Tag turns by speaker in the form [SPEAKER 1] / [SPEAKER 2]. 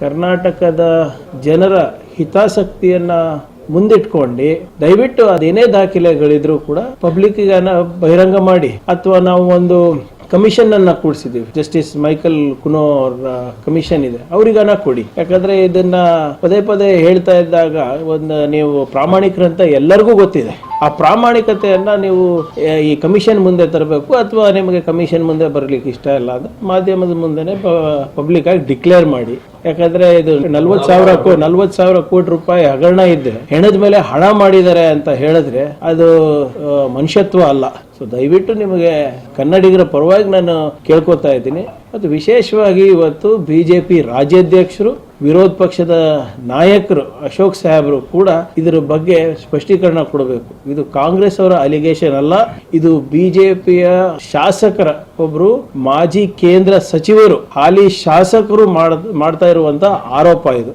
[SPEAKER 1] ಕರ್ನಾಟಕದ ಜನರ ಹಿತಾಸಕ್ತಿಯನ್ನ ಮುಂದಿಟ್ಕೊಂಡು ದಯವಿಟ್ಟು ಅದೇನೇ ದಾಖಲೆಗಳಿದ್ರು ಕೂಡ ಪಬ್ಲಿಕ್ ಬಹಿರಂಗ ಮಾಡಿ. ಅಥವಾ ನಾವು ಒಂದು ಕಮಿಷನ್ ಅನ್ನ ಕೂಡಿಸಿದೀವಿ. ಜಸ್ಟಿಸ್ ಮೈಕಲ್ ಕುನೋ ಅವರ ಕಮಿಷನ್ ಇದೆ. ಅವ್ರಿಗನ ಕೊಡಿ. ಯಾಕಂದ್ರೆ ಇದನ್ನ ಪದೇ ಪದೇ ಹೇಳ್ತಾ ಇದ್ದಾಗ ಒಂದು ನೀವು ಪ್ರಾಮಾಣಿಕರಂತ ಎಲ್ಲರಿಗೂ ಗೊತ್ತಿದೆ. ಆ ಪ್ರಾಮಾಣಿಕತೆಯನ್ನ ನೀವು ಈ ಕಮಿಷನ್ ಮುಂದೆ ತರಬೇಕು ಅಥವಾ ನಿಮಗೆ ಕಮಿಷನ್ ಮುಂದೆ ಬರ್ಲಿಕ್ಕೆ ಇಷ್ಟ ಇಲ್ಲ ಅಂದ್ರೆ ಮಾಧ್ಯಮದ ಮುಂದೆನೆ ಪಬ್ಲಿಕ್ ಆಗಿ ಡಿಕ್ಲೇರ್ ಮಾಡಿ. ಯಾಕಂದ್ರೆ ಇದು ನಲ್ವತ್ ಸಾವಿರ ನಲ್ವತ್ ಸಾವಿರ ಕೋಟಿ ರೂಪಾಯಿ ಹಗರಣ ಇದೆ. ಹೆಣದ ಮೇಲೆ ಹಣ ಮಾಡಿದ್ದಾರೆ ಅಂತ ಹೇಳಿದ್ರೆ ಅದು ಮನುಷ್ಯತ್ವ ಅಲ್ಲ. ಸೊ ದಯವಿಟ್ಟು ನಿಮಗೆ ಕನ್ನಡಿಗರ ಪರವಾಗಿ ನಾನು ಕೇಳ್ಕೊತಾ ಇದ್ದೀನಿ. ಮತ್ತು ವಿಶೇಷವಾಗಿ ಇವತ್ತು ಬಿ ಜೆ ಪಿ ರಾಜ್ಯಾಧ್ಯಕ್ಷರು, ವಿರೋಧ ಪಕ್ಷದ ನಾಯಕರು ಅಶೋಕ್ ಸಾಹೇಬರು ಕೂಡ ಇದರ ಬಗ್ಗೆ ಸ್ಪಷ್ಟೀಕರಣ ಕೊಡಬೇಕು. ಇದು ಕಾಂಗ್ರೆಸ್ ಅವರ ಅಲಿಗೇಷನ್ ಅಲ್ಲ, ಇದು ಬಿಜೆಪಿಯ ಶಾಸಕರ ಒಬ್ರು ಮಾಜಿ ಕೇಂದ್ರ ಸಚಿವರು, ಹಾಲಿ ಶಾಸಕರು ಮಾಡ್- ಮಾಡ್ತಾ ಇರುವಂತ ಆರೋಪ ಇದು.